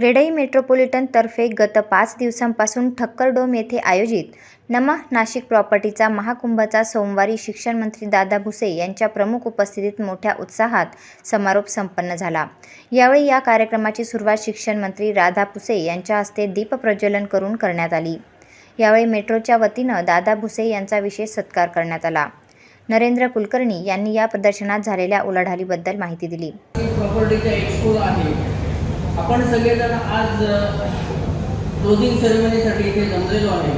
क्रेडई मेट्रोपॉलिटनतर्फे गत पाच दिवसांपासून ठक्करडोम येथे आयोजित नमः नाशिक प्रॉपर्टीचा महाकुंभचा सोमवारी शिक्षणमंत्री दादा भुसे यांच्या प्रमुख उपस्थितीत मोठ्या उत्साहात समारोप संपन्न झाला. यावेळी या कार्यक्रमाची सुरुवात शिक्षणमंत्री राधा भुसे यांच्या हस्ते दीपप्रज्वलन करून करण्यात आली. यावेळी मेट्रोच्या वतीनं दादा भुसे यांचा विशेष सत्कार करण्यात आला. नरेंद्र कुलकर्णी यांनी या प्रदर्शनात झालेल्या उलाढालीबद्दल माहिती दिली. प्रॉपर्टीचा एक्सपो आहे. आपण सगळेजण आज क्लोजिंग सेरेमनीसाठी इथे जमलेलो आहे.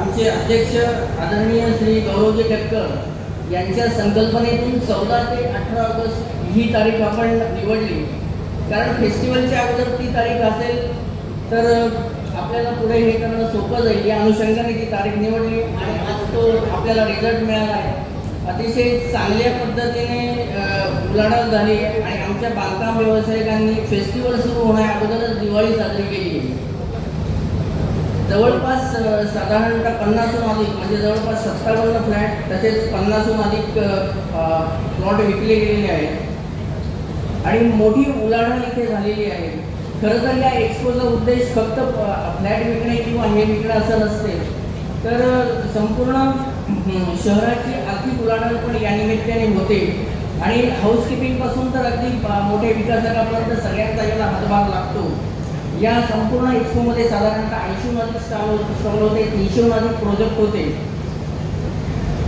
आमचे अध्यक्ष आदरणीय श्री गौरवजी टक्कर यांच्या संकल्पनेतून चौदा ते अठरा ऑगस्ट ही तारीख आपण निवडली. कारण फेस्टिवलच्या अगोदर ती तारीख असेल तर आपल्याला पुढे हे करणं सोपं जाईल. या अनुषंगाने ती तारीख निवडली आणि आज तो आपल्याला रिझल्ट मिळाला आहे. अतिशय चांगल्या पद्धतीने उलाढाल झाली आणि आमच्या बांधकाम व्यावसायिकांनी फेस्टिवल सुरू होण्या अगोदरच दिवाळी साजरी केली. जवळपास साधारणतः पन्नासहून अधिक म्हणजे जवळपास सत्तावन्न फ्लॅट तसेच पन्नासहून अधिक प्लॉट विकले गेलेले आहेत. आणि मोठी उलाढाल इथे झालेली आहे. खरं तर या एक्सपोचा उद्देश फक्त फ्लॅट विकणे किंवा हे विकणे असं नसते. तर संपूर्ण शहराची आर्थिक उलाढाल पण या निमित्ताने होते. आणि हाऊसकीपिंगपासून तर अगदी मोठे विकासकापर्यंत सगळ्यांचा याला हातभार लागतो. या संपूर्ण एक्सपोमध्ये साधारणतः ऐंशीहून अधिक स्टॉल स्टॉल होते तीनशेहून अधिक प्रोजेक्ट होते.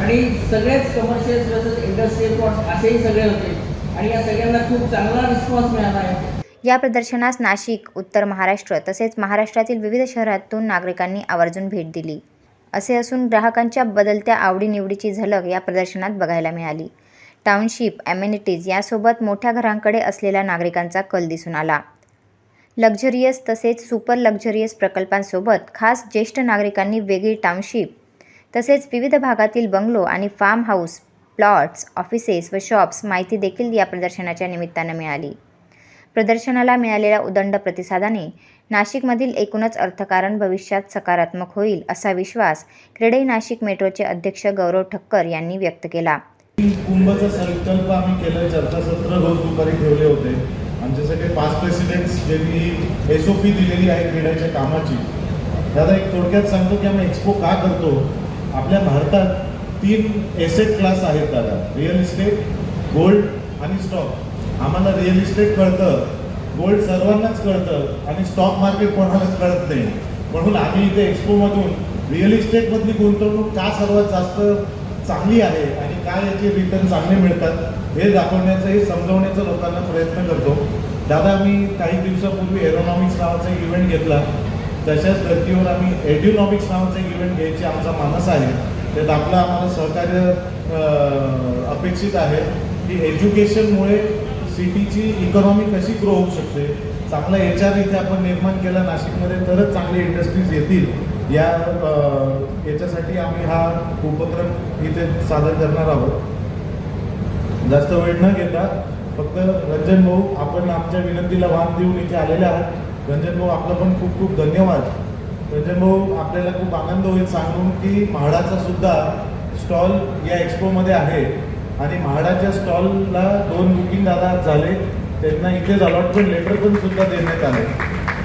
आणि सगळेच कमर्शियल तसंच इंडस्ट्रियल प्लॉट असेही सगळे होते. आणि या सगळ्यांना खूप चांगला रिस्पॉन्स मिळाला आहे. या प्रदर्शनास नाशिक उत्तर महाराष्ट्र तसेच महाराष्ट्रातील विविध शहरातून नागरिकांनी आवर्जून भेट दिली. असे असून ग्राहकांच्या बदलत्या आवडीनिवडीची झलक या प्रदर्शनात बघायला मिळाली. टाउनशिप ॲम्युनिटीज यासोबत मोठ्या घरांकडे असलेला नागरिकांचा कल दिसून आला. लक्झरियस तसेच सुपर लक्झरियस प्रकल्पांसोबत खास ज्येष्ठ नागरिकांनी वेगळी टाउनशिप तसेच विविध भागातील बंगलो आणि फार्म हाऊस प्लॉट्स ऑफिसेस व शॉप्स माहिती देखील या प्रदर्शनाच्या निमित्तानं मिळाली. प्रदर्शनाला मिळालेल्या उदंड प्रतिसादाने नाशिकमधील एकूणच अर्थकारण भविष्यात सकारात्मक होईल असा विश्वास क्रेडई नाशिक मेट्रोचे अध्यक्ष गौरव ठक्कर यांनी व्यक्त केला. कुंभचा संकल्प आम्ही केलं चर्चासत्र रोज दुपारी ठेवले होते. आमचे सगळे पाच प्रेसिडेंट्स ज्यांनी एस ओ पी दिलेली आहे क्रीडाच्या कामाची. दादा एक थोडक्यात सांगतो की आम्ही एक्सपो का करतो? आपल्या भारतात तीन एसेट क्लास आहेत दादा. रिअल इस्टेट गोल्ड आणि स्टॉक आम्हाला रिअल इस्टेट कळतं. गोल्ड सर्वांनाच कळतं आणि स्टॉक मार्केट कोणालाच कळत नाही. म्हणून आम्ही इथे एक्सपोमधून रिअल इस्टेटमधली गुंतवणूक का सर्वात जास्त चांगली आहे आणि काय याचे रिटर्न चांगले मिळतात हे दाखवण्याचं हे समजवण्याचा लोकांना प्रयत्न करतो. दादा आम्ही काही दिवसापूर्वी एरोनॉमिक्स नावाचा एक इव्हेंट घेतला. तशाच धर्तीवर आम्ही एड्युनॉमिक्स नावाचा एक इव्हेंट घ्यायची आमचा मानस आहे. त्यात आपलं आम्हाला सहकार्य अपेक्षित आहे की एज्युकेशनमुळे सिटीची इकॉनॉमी कशी ग्रो होऊ शकते चांगला एच आर इथे आपण निर्माण केला नाशिकमध्ये तरच चांगले इंडस्ट्रीज येतील. या याच्यासाठी आम्ही हा उपक्रम इथे सादर करणार आहोत. जास्त वेळ न घेता फक्त रंजन भाऊ आपण आमच्या विनंतीला वाद देऊन इथे आलेले आहात. रंजन भाऊ आपलं पण खूप खूप धन्यवाद. रंजन भाऊ आपल्याला खूप आनंद होईल सांगून की म्हाडाचा सुद्धा स्टॉल या एक्सपोमध्ये आहे. आणि म्हाडाच्या स्टॉलला दोन बुकिंग दादा झाले. त्यांना इथेच अलॉटमेंट लेटर पण सुद्धा देण्यात आले.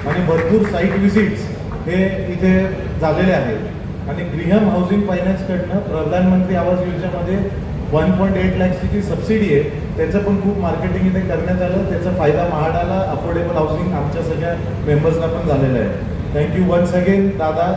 आणि भरपूर साईट व्हिजिट्स हे इथे झालेले आहेत. आणि ग्रीहम हाऊसिंग फायनान्सकडनं प्रधानमंत्री आवास योजनेमध्ये वन पॉईंट एट लॅक्सची जी सबसिडी आहे त्याचं पण खूप मार्केटिंग इथे करण्यात आलं. त्याचा फायदा महाडाला अफोर्डेबल हाऊसिंग आमच्या सगळ्या मेंबर्सला पण झालेला आहे. थँक्यू वन्स अगेन दादा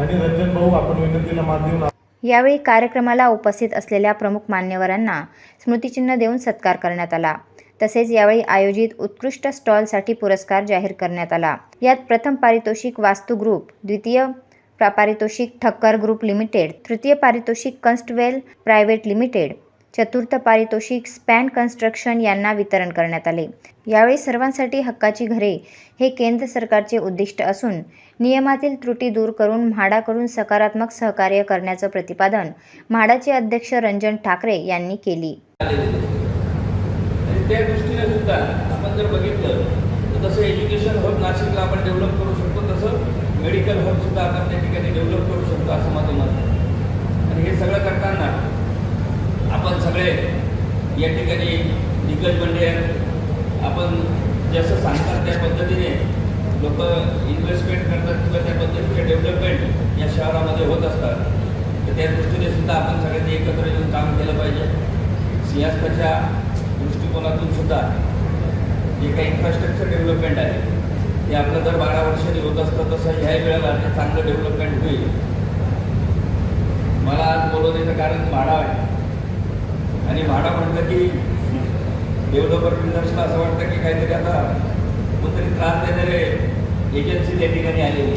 आणि रंजन भाऊ आपण विनंतीला मान देऊन यावेळी कार्यक्रमाला उपस्थित असलेल्या प्रमुख मान्यवरांना स्मृतिचिन्ह देऊन सत्कार करण्यात आला. तसेच यावेळी आयोजित उत्कृष्ट स्टॉलसाठी पुरस्कार जाहीर करण्यात आला. यात प्रथम पारितोषिक वास्तू ग्रुप द्वितीय पारितोषिक ठक्कर ग्रुप लिमिटेड तृतीय पारितोषिक कन्स्टवेल प्रायव्हेट लिमिटेड चतुर्थ पारितोषिक स्पॅन कन्स्ट्रक्शन यांना वितरण करण्यात आले. यावेळी सर्वांसाठी हक्काची घरे हे केंद्र सरकारचे उद्दिष्ट असून नियमातील त्रुटी दूर करून म्हाडाकडून सकारात्मक सहकार्य करण्याचं प्रतिपादन म्हाडाचे अध्यक्ष रंजन ठाकरे यांनी केली. त्या दृष्टीने सुद्धा आपण जर बघितलं तर तसं एज्युकेशन हब नाशिकला आपण डेव्हलप करू शकतो तसं मेडिकल हब सुद्धा आपण त्या ठिकाणी डेव्हलप करू शकतो असं माझं मत आणि हे सगळं करताना आपण सगळे या ठिकाणी दिग्गज मंडळी आहेत. आपण जसं सांगतात त्या पद्धतीने लोक इन्व्हेस्टमेंट करतात किंवा त्या पद्धतीचे डेव्हलपमेंट या शहरामध्ये होत असतात. तर त्या दृष्टीने सुद्धा आपण सगळ्यांनी एकत्र येऊन काम केलं पाहिजे. सिंहस्थाच्या दृष्टिकोनातून सुद्धा जे काही इन्फ्रास्ट्रक्चर डेव्हलपमेंट आहे ते आपलं दर बारा वर्षांनी होत असतं तसं ह्याही वेळेला ते चांगलं डेव्हलपमेंट होईल. मला आज बोलवण्याचं कारण म्हाडा आहे. आणि म्हाडा म्हटलं की डेव्हलपर बिल्डर्सला असं वाटतं की काहीतरी आता कोणतरी त्रास देणारे एजन्सी त्या ठिकाणी आलेली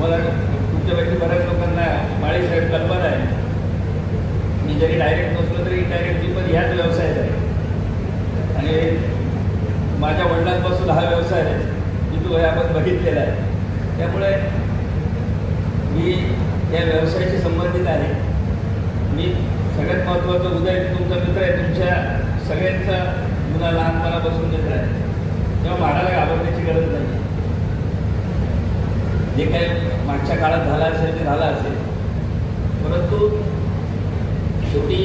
मला तुमच्यापैकी बऱ्याच लोकांना माळी साहेब कल्पना आहे. मी जरी डायरेक्ट नसलो तरी डायरेक्ट मी पण ह्याच व्यवसायात आहे. आणि माझ्या वडिलांपासून हा व्यवसाय आहे. मी तो आपण बघितलेला आहे. त्यामुळे मी या व्यवसायाशी संबंधित आहे. मी सगळ्यात महत्त्वाचं उदय तुमचा मित्र आहे तुमच्या सगळ्यांचा मुला लहानपणापासून मित्र आहे. तेव्हा माडाला घाबरण्याची गरज नाही. जे काही मागच्या काळात झालं असेल ते झालं असेल. शेवटी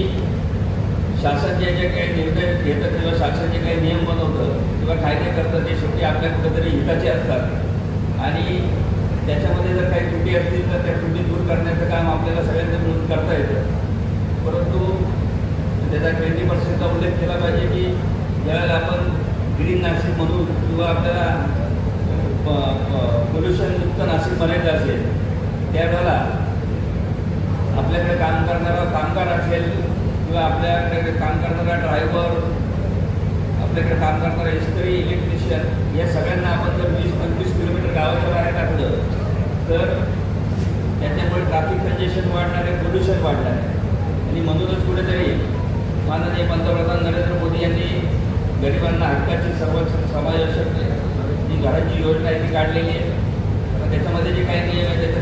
शासन जे जे काही निर्णय घेतं किंवा शासन जे काही नियम बनवतं किंवा कायदे करतं ते शेवटी आपल्या कुठेतरी हिताचे असतात. आणि त्याच्यामध्ये जर काही त्रुटी असतील तर त्या त्रुटी दूर करण्याचं काम आपल्याला सगळ्यांना मिळून करता येतं. परंतु त्याचा ट्वेंटी पर्सेंटचा उल्लेख केला पाहिजे की ज्यावेळेला आपण ग्रीन नाशिक म्हणून किंवा आपल्याला पोल्युशनयुक्त नाशिक बनायचं असेल त्यावेळेला आपल्याकडे काम करणारा कामगार असेल किंवा आपल्याकडे काम करणारा ड्रायव्हर आपल्याकडे काम करणारा इस्त्री इलेक्ट्रिशियन या सगळ्यांना आपण जर वीस पंचवीस किलोमीटर गावाच्या बाहेर टाकलं तर त्याच्यामुळे ट्रॅफिक कंजेशन वाढणार आहे पोल्युशन वाढणार. आहे आणि म्हणूनच कुठेतरी माननीय पंतप्रधान नरेंद्र मोदी यांनी गरिबांना हक्काची सर्व समावेशक जी घराची योजना आहे ती काढलेली आहे. तर त्याच्यामध्ये जे काही नियम आहे त्याच्या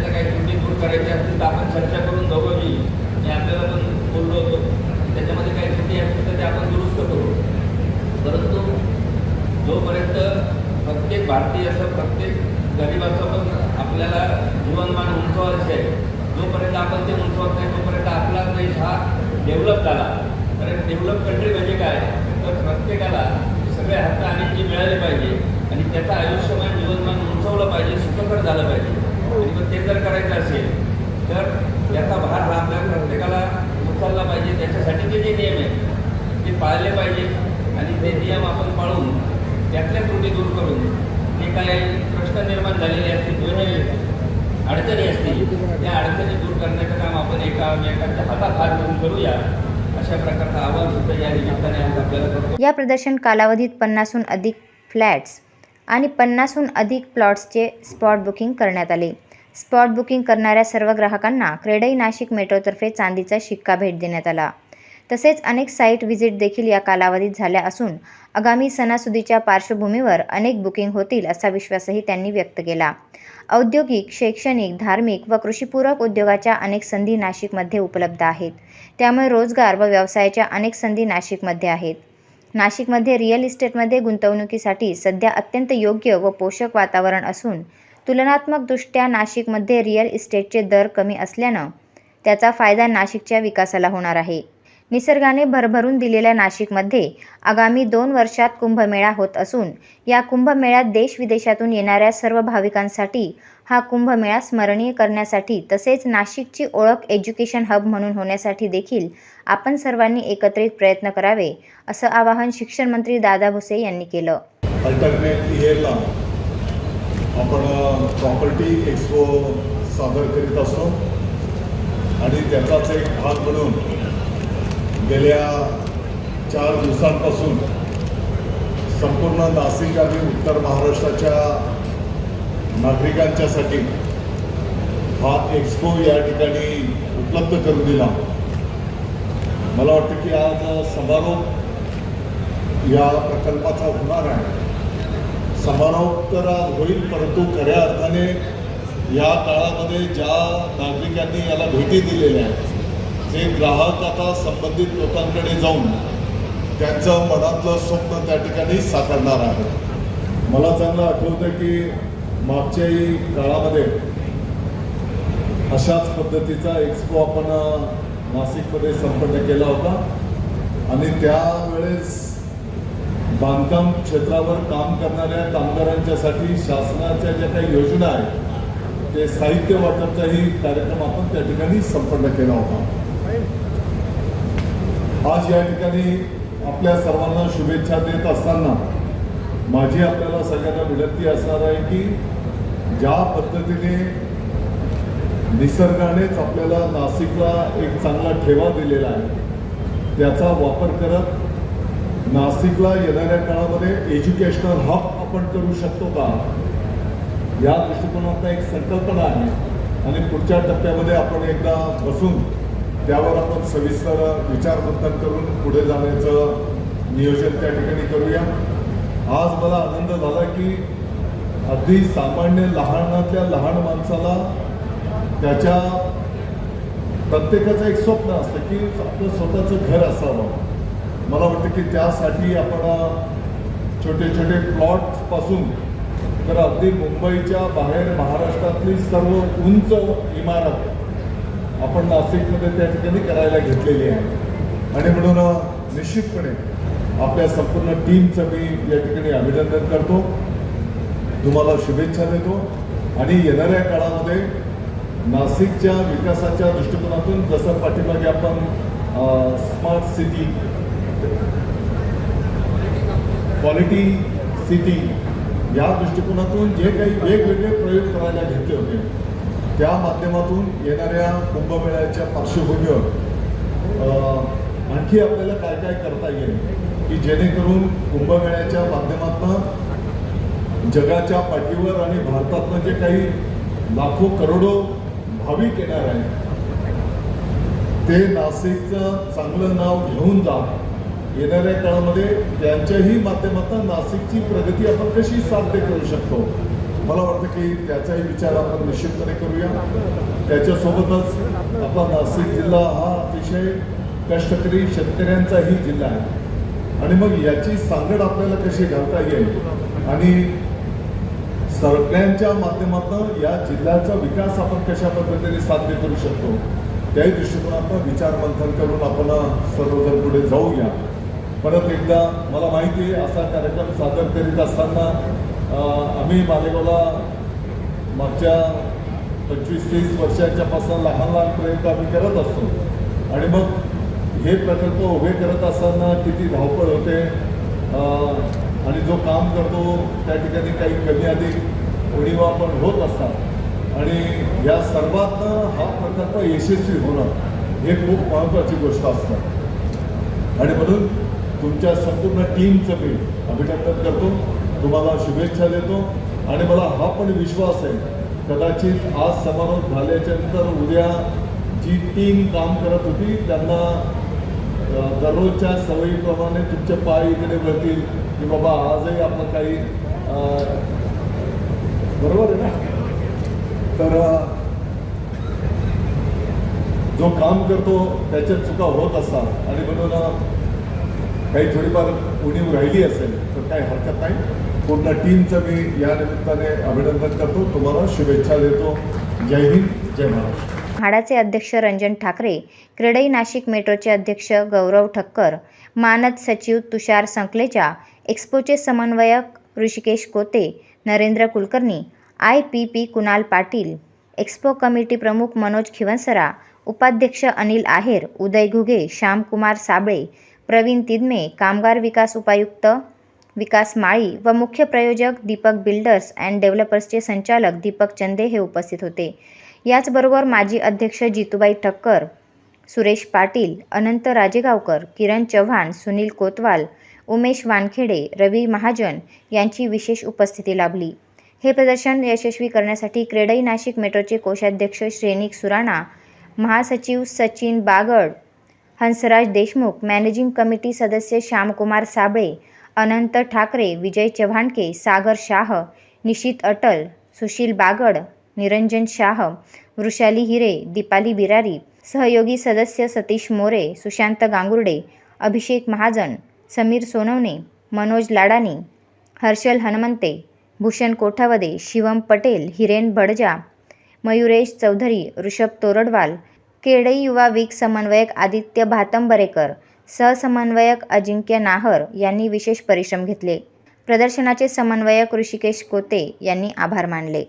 सुरू करायची असतील तर आपण चर्चा करून दोघंही मी आपल्याला पण बोललो होतो. त्याच्यामध्ये काही त्रुटी असतील तर ते आपण दुरुस्त करू. परंतु जोपर्यंत प्रत्येक भारतीयाचं प्रत्येक गरिबाचं पण आपल्याला जीवनमान उंचवायचं आहे जोपर्यंत आपण ते उंचवत नाही तोपर्यंत आपला देश हा डेव्हलप झाला. कारण डेव्हलप कंट्री म्हणजे काय? तर प्रत्येकाला सगळे हक्क आणि जी मिळाले पाहिजे. आणि त्याचं आयुष्यमान जीवनमान उंचवलं पाहिजे सुखकर झालं पाहिजे. जर करायचं असेल तर याचा भार हा आपल्या प्रत्येकाला उचलला पाहिजे. त्याच्यासाठीचे जे नियम आहेत ते पाळले पाहिजे. आणि ते नियम आपण पाळून त्यातल्या त्रुटी दूर करून जे काही प्रश्न निर्माण झालेले असतील दोन्ही अडचणी असतील त्या अडचणी दूर करण्याचं काम आपण एकामेकांच्या हातात हात घेऊन करूया. अशा प्रकारचा आवाज सुद्धा या निमित्ताने आपल्याला करतो. या प्रदर्शन कालावधीत पन्नासहून अधिक फ्लॅट्स आणि पन्नासहून अधिक प्लॉट्सचे स्पॉट बुकिंग करण्यात आले. स्पॉट बुकिंग करणाऱ्या सर्व ग्राहकांना क्रेडई नाशिक मेट्रोतर्फे चांदीचा शिक्का भेट देण्यात आला. तसेच अनेक साईट व्हिजिट देखील या कालावधीत झाल्या असून आगामी सणासुदीच्या पार्श्वभूमीवर अनेक बुकिंग होतील असा विश्वासही त्यांनी व्यक्त केला. औद्योगिक शैक्षणिक धार्मिक व कृषीपूरक उद्योगाच्या अनेक संधी नाशिकमध्ये उपलब्ध आहेत. त्यामुळे रोजगार व व्यवसायाच्या अनेक संधी नाशिकमध्ये आहेत. नाशिकमध्ये रिअल इस्टेटमध्ये गुंतवणुकीसाठी सध्या अत्यंत योग्य व पोषक वातावरण असून तुलनात्मकदृष्ट्या नाशिकमध्ये रिअल इस्टेटचे दर कमी असल्यानं त्याचा फायदा नाशिकच्या विकासाला होणार आहे. निसर्गाने भरभरून दिलेल्या नाशिकमध्ये आगामी दोन वर्षात कुंभमेळा होत असून या कुंभमेळ्यात देशविदेशातून येणाऱ्या सर्व भाविकांसाठी हा कुंभमेळा स्मरणीय करण्यासाठी तसेच नाशिकची ओळख एज्युकेशन हब म्हणून होण्यासाठी देखील आपण सर्वांनी एकत्रित प्रयत्न करावे असं आवाहन शिक्षण मंत्री दादा भुसे यांनी केलं. आपण प्रॉपर्टी एक्सपो सादर करीत असतो. आणि त्याचाच एक भाग म्हणून गेल्या चार दिवसांपासून संपूर्ण नाशिक आणि उत्तर महाराष्ट्राच्या नागरिकांच्यासाठी हा एक्सपो या ठिकाणी उपलब्ध करून दिला. मला वाटतं की आज समारोप या प्रकल्पाचा होणार आहे. समारोह तर होईल परंतु खऱ्या अर्थाने या काळामध्ये ज्या नागरिकांनी याला भेटी दिलेल्या आहेत ते ग्राहक आता संबंधित लोकांकडे जाऊन त्यांचं मनातलं स्वप्न त्या ठिकाणी साकारणार आहे मला चांगलं आठवतं की मागच्याही काळामध्ये अशाच पद्धतीचा एक्सपो आपण नाशिकमध्ये संपन्न केला होता. आणि त्यावेळेस बांधकाम क्षेत्रावर काम करणाऱ्या कामगारांच्यासाठी शासनाच्या ज्या काही योजना आहेत ते साहित्य वाटपचाही कार्यक्रम आपण त्या ठिकाणी संपन्न केला होता. आज या ठिकाणी आपल्या सर्वांना शुभेच्छा देत असताना माझी आपल्याला सगळ्यांना विनंती असणार आहे की ज्या पद्धतीने निसर्गानेच आपल्याला नाशिकला एक चांगला ठेवा दिलेला आहे त्याचा वापर करत नाशिकला येणाऱ्या काळामध्ये एज्युकेशनल हब आपण करू शकतो का? या दृष्टिकोनातून एक संकल्पना आहे. आणि पुढच्या टप्प्यामध्ये आपण एकदा बसून त्यावर आपण सविस्तर विचारमंथन करून पुढे जाण्याचं नियोजन त्या ठिकाणी करूया. आज मला आनंद झाला की अगदी सामान्य लहानातल्या लहान माणसाला त्याच्या प्रत्येकाचं एक स्वप्न असतं की आपलं स्वतःचं घर असावं. मला वाटतं की त्यासाठी आपण छोटे छोटे प्लॉटपासून तर अगदी मुंबईच्या बाहेर महाराष्ट्रातली सर्व उंच इमारत आपण नाशिकमध्ये त्या ठिकाणी करायला घेतलेली आहे. आणि म्हणून निश्चितपणे आपल्या संपूर्ण टीमचं मी या ठिकाणी अभिनंदन करतो. तुम्हाला शुभेच्छा देतो. आणि येणाऱ्या काळामध्ये नाशिकच्या विकासाच्या दृष्टिकोनातून जसं पाठीमागे आपण स्मार्ट सिटी क्वालिटी सिटी या दृष्टिकोनातून जे काही वेगवेगळे प्रयोग करायला घेतले होते त्या माध्यमातून येणाऱ्या कुंभमेळ्याच्या पार्श्वभूमीवर आणखी आपल्याला काय काय करता येईल की जेणेकरून कुंभमेळ्याच्या माध्यमातून जगाच्या पाठीवर आणि भारतातनं जे काही लाखो करोडो भाविक येणार आहेत ते नाशिकचं चांगलं नाव घेऊन जा येणाऱ्या काळामध्ये त्यांच्याही माध्यमातून नाशिकची प्रगती आपण कशी साध्य करू शकतो? मला वाटतं की त्याचाही विचार आपण निश्चितपणे करूया. त्याच्यासोबतच आपला नाशिक जिल्हा हा अतिशय कष्टकरी शेतकऱ्यांचाही जिल्हा आहे. आणि मग याची सांगड आपल्याला कशी घालता येईल? आणि सगळ्यांच्या माध्यमातून या जिल्ह्याचा विकास आपण कशा पद्धतीने साध्य करू शकतो? त्याही दृष्टिकोनातून विचार मंथन करून आपण सर्वजण पुढे जाऊया. परत एकदा मला माहिती आहे असा कार्यक्रम सादर करीत असताना आम्ही मालेगावला मागच्या पंचवीस तीस वर्षांच्यापासून लहान लहान प्रयोग आम्ही करत असतो. आणि मग हे प्रकल्प उभे करत असताना किती धावपळ होते आणि जो काम करतो त्या ठिकाणी काही कमी अधिक उणीवा पण होत असतात. आणि या सर्वात हा प्रकल्प यशस्वी होणं हे खूप महत्त्वाची गोष्ट असतं. आणि म्हणून तुमच्या संपूर्ण टीमचं मी अभिनंदन करतो. तुम्हाला शुभेच्छा देतो. आणि मला हा पण विश्वास आहे कदाचित आज समारोप झाल्याच्यानंतर उद्या जी टीम काम करत होती त्यांना दररोजच्या सवयीप्रमाणे तुमचे पाय इकडे भरतील की बाबा आजही आपलं काही बरोबर आहे ना? तर जो काम करतो त्याच्यात चुका होत असतात. आणि म्हणून काही थोडीफार उणीव राहिली असेल तर काही हरकत नाही. पूर्ण टीमचं मी या निमित्ताने अभिनंदन करतो. तुम्हाला शुभेच्छा देतो. जय हिंद जय महाराष्ट्र. म्हाडाचे अध्यक्ष रंजन ठाकरे क्रेडई नाशिक मेट्रोचे अध्यक्ष गौरव ठक्कर मानद सचिव तुषार संकलेचा एक्स्पोचे समन्वयक Hrishikesh Kote Narendra Kulkarni I P P Kunal Patil expo committee प्रमुख मनोज खिवनसरा उपाध्यक्ष अनिल आहेर उदय घुगे श्यामकुमार साबळे प्रवीण तिदमे कामगार विकास उपायुक्त विकास माळी व मुख्य प्रयोजक दीपक बिल्डर्स अँड डेव्हलपर्सचे संचालक दीपक चंदे हे उपस्थित होते. याचबरोबर माजी अध्यक्ष जितूबाई ठक्कर सुरेश पाटील अनंत राजेगावकर किरण चव्हाण सुनील कोतवाल उमेश वानखेडे रवी महाजन यांची विशेष उपस्थिती लाभली. हे प्रदर्शन यशस्वी करण्यासाठी क्रेडई नाशिक मेट्रोचे कोषाध्यक्ष श्रेनिक सुराणा महासचिव सचिन बागड हंसराज देशमुख मॅनेजिंग कमिटी सदस्य श्यामकुमार साबळे अनंत ठाकरे विजय चव्हाणके सागर शाह निशित अटल सुशील बागड निरंजन शाह वृषाली हिरे दीपाली बिरारी सहयोगी सदस्य सतीश मोरे सुशांत गांगुर्डे अभिषेक महाजन समीर सोनवणे मनोज लाडानी हर्षल हनुमंते भूषण कोठावदे शिवम पटेल हिरेन बडजा मयुरेश चौधरी ऋषभ तोरडवाल केडई युवा वीक समन्वयक आदित्य भातंबरेकर सहसमन्वयक अजिंक्य नाहर यांनी विशेष परिश्रम घेतले. प्रदर्शनाचे समन्वयक ऋषिकेश कोते यांनी आभार मानले.